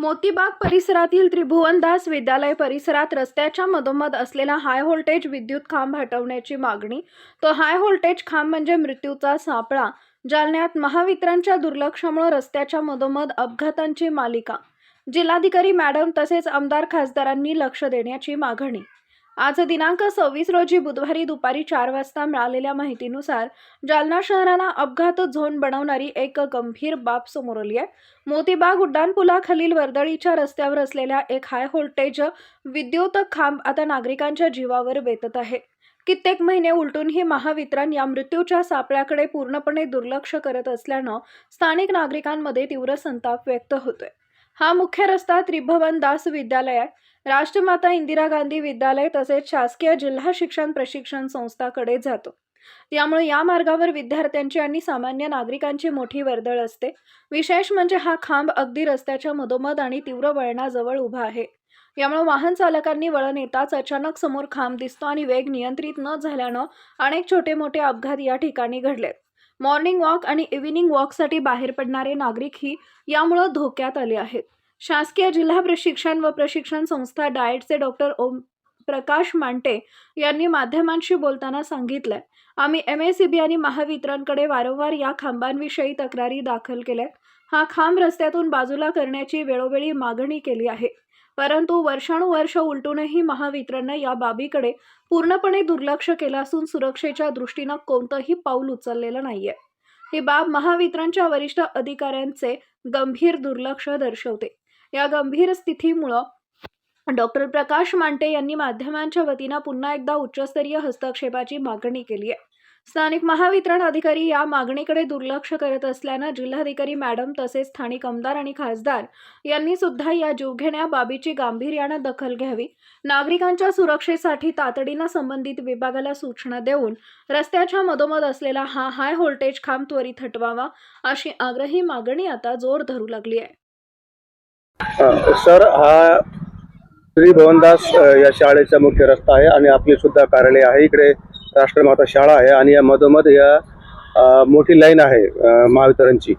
मोतीबाग परिसरातील त्रिभुवनदास विद्यालय परिसरात रस्त्याच्या मधोमध असलेला हाय व्होल्टेज विद्युत खांब हटवण्याची मागणी. तो हाय व्होल्टेज खांब म्हणजे मृत्यूचा सापळा जालन्यात महावितरणच्या दुर्लक्षामुळे रस्त्याच्या मधोमध अपघातांची मालिका. जिल्हाधिकारी मॅडम तसेच आमदार खासदारांनी लक्ष देण्याची मागणी. आज दिनांक सव्वीस रोजी बुधवारी दुपारी चार वाजता मिळालेल्या माहितीनुसार जालना शहराला अपघात झोन बनवणारी एक गंभीर बाब समोर आली आहे. मोतीबाग उड्डाणपुलाखालील वर्दळीच्या रस्त्यावर असलेल्या एक हाय व्होल्टेज विद्युत खांब आता नागरिकांच्या जीवावर बेतत आहे. कित्येक महिने उलटूनही महावितरण या मृत्यूच्या सापळ्याकडे पूर्णपणे दुर्लक्ष करत असल्यानं स्थानिक नागरिकांमध्ये तीव्र संताप व्यक्त होतोय. हा मुख्य रस्ता त्रिभवन दास विद्यालय आहे. राष्ट्रमाता इंदिरा गांधी विद्यालय तसेच शासकीय जिल्हा शिक्षण प्रशिक्षण संस्थाकडे जातो. त्यामुळे या मार्गावर विद्यार्थ्यांची आणि सामान्य नागरिकांची मोठी वर्दळ असते. विशेष म्हणजे हा खांब अगदी रस्त्याच्या मधोमध आणि तीव्र वळणाजवळ उभा आहे. यामुळे वाहन चालकांनी वळण येताच अचानक समोर खांब दिसतो आणि वेग नियंत्रित न झाल्यानं अनेक छोटे मोठे अपघात या ठिकाणी घडलेत. मॉर्निंग वॉक आणि इव्हिनिंग वॉकसाठी बाहेर पडणारे नागरिकही यामुळं धोक्यात आले आहेत. शासकीय जिल्हा प्रशिक्षण व प्रशिक्षण संस्था डाएटचे डॉक्टर ओम प्रकाश मांटे यांनी माध्यमांशी बोलताना सांगितलंय. आम्ही एम एस सी बी आणि महावितरणकडे वारंवार या खांबांविषयी तक्रारी दाखल केल्या हा खांब रस्त्यातून बाजूला करण्याची वेळोवेळी मागणी केली आहे. परंतु वर्षानुवर्ष उलटूनही महावितरणनं या बाबीकडे पूर्णपणे दुर्लक्ष केलं असून सुरक्षेच्या दृष्टीनं कोणतंही पाऊल उचललेलं नाहीये. ही बाब महावितरणच्या वरिष्ठ अधिकाऱ्यांचे गंभीर दुर्लक्ष दर्शवते. या गंभीर स्थितीमुळं डॉक्टर प्रकाश मांटे यांनी माध्यमांच्या वतीनं पुन्हा एकदा उच्चस्तरीय हस्तक्षेपाची मागणी केली आहे. स्थानिक महावितरण अधिकारी या मागणीकडे दुर्लक्ष करत असल्यानं जिल्हाधिकारी मॅडम तसेच स्थानिक आमदार आणि खासदार यांनी सुद्धा या जीवघेण्या बाबीची गांभीर्यानं दखल घ्यावी नागरिकांच्या सुरक्षेसाठी तातडीनं संबंधित विभागाला सूचना देऊन रस्त्याच्या मधोमध असलेला हा हाय व्होल्टेज खांब त्वरित हटवावा अशी आग्रही मागणी आता जोर धरू लागली आहे. सर हा श्री भवनदास या शाळेचा मुख्य रस्ता आहे आणि आपले सुद्धा कार्यालय आहे. इकडे राष्ट्रमाता शाळा आहे आणि या मधोमध या मोठी लाईन आहे महावितरणची.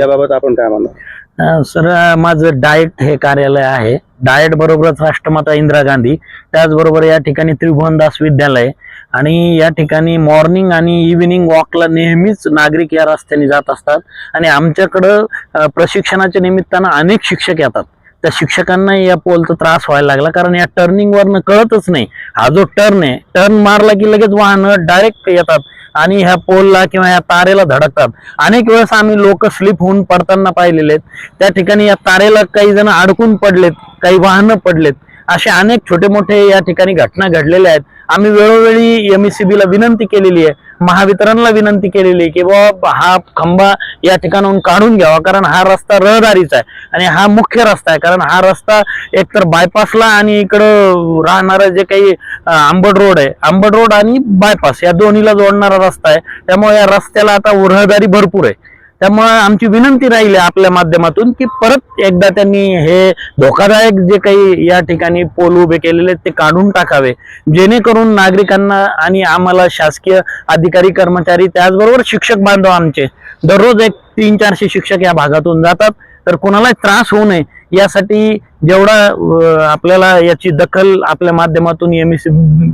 याबाबत आपण काय म्हणणार? सर माझं डाएट हे कार्यालय आहे. डाएट बरोबरच राष्ट्रमाता इंदिरा गांधी त्याचबरोबर या ठिकाणी त्रिभुवनदास विद्यालय आणि या ठिकाणी मॉर्निंग आणि इव्हिनिंग वॉकला नेहमीच नागरिक या रस्त्याने जात असतात. आणि आमच्याकडं प्रशिक्षणाच्या निमित्तानं अनेक शिक्षक येतात. त्या शिक्षकांना या पोलचा त्रास व्हायला लागला कारण या टर्निंगवरनं कळतच नाही. हा जो टर्न आहे टर्न मारला की लगेच वाहनं डायरेक्ट येतात आणि ह्या पोलला किंवा या तारेला धडकतात. अनेक वेळेस आम्ही लोक स्लिप होऊन पडताना पाहिलेले आहेत. त्या ठिकाणी या तारेला काही जण अडकून पडलेत. काही वाहनं पडलेत. असे अनेक छोटे मोठे या ठिकाणी घटना घडलेल्या आहेत. आम्ही वेळोवेळी एम ला विनंती केलेली आहे. महावितरणला विनंती केलेली आहे की बाबा हा खंबा या ठिकाणाहून काढून घ्यावा कारण हा रस्ता रहदारीचा आहे आणि हा मुख्य रस्ता आहे. कारण हा रस्ता एकतर बायपासला आणि इकडं राहणारं जे काही आंबड रोड आहे आंबड रोड आणि बायपास या दोन्हीला जोडणारा रस्ता आहे. त्यामुळे या रस्त्याला आता रहदारी भरपूर आहे. त्यामुळे आमची विनंती राहील आपल्या माध्यमातून की परत एकदा त्यांनी हे धोकादायक जे काही या ठिकाणी पोल उभे केलेले ते काढून टाकावे. जेणेकरून नागरिकांना आणि आम्हाला शासकीय अधिकारी कर्मचारी त्याचबरोबर शिक्षक बांधव आमचे दररोज एक तीन चारशे शिक्षक या भागातून जातात. तर कोणालाही त्रास होऊ नये. यासाठी जेवढा आपल्याला याची दखल आपल्या माध्यमातून एम एस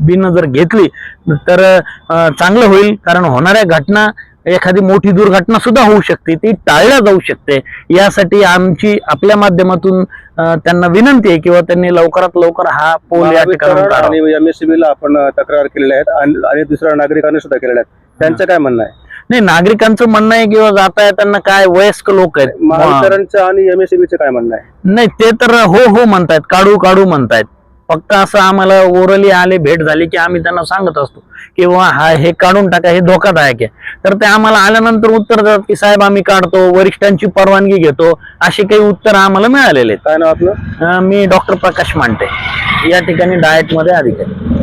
बीनं जर घेतली तर चांगलं होईल. कारण होणाऱ्या घटना एखादी मोठी दुर्घटना सुद्धा होऊ शकते ती टाळल्या जाऊ शकते. यासाठी आमची आपल्या माध्यमातून त्यांना विनंती आहे किंवा त्यांनी लवकरात लवकर हा पोल या ठिकाणी महावितरण काढावा. आणि एम ला आपण तक्रार केलेल्या आहेत आणि- दुसऱ्या नागरिकांनी सुद्धा केलेल्या आहेत. त्यांचं काय म्हणणं आहे? नाही नागरिकांचं म्हणणं आहे किंवा जाता येताना काय वयस्क लोक आहेत. महावितरणचं आणि एम चं काय म्हणणं आहे? नाही ते तर हो हो म्हणतायत. काढू काढू म्हणतायत. फक्त असं आम्हाला ओरली आले भेट झाली की आम्ही त्यांना सांगत असतो किंवा हा हे काढून टाका हे धोकादायक आहे. तर ते आम्हाला आल्यानंतर उत्तर देतात की साहेब आम्ही काढतो वरिष्ठांची परवानगी घेतो. असे काही उत्तर आम्हाला मिळालेले काय नाव आपलं? मी डॉक्टर प्रकाश मांटे या ठिकाणी डाएटमध्ये अधिकारी.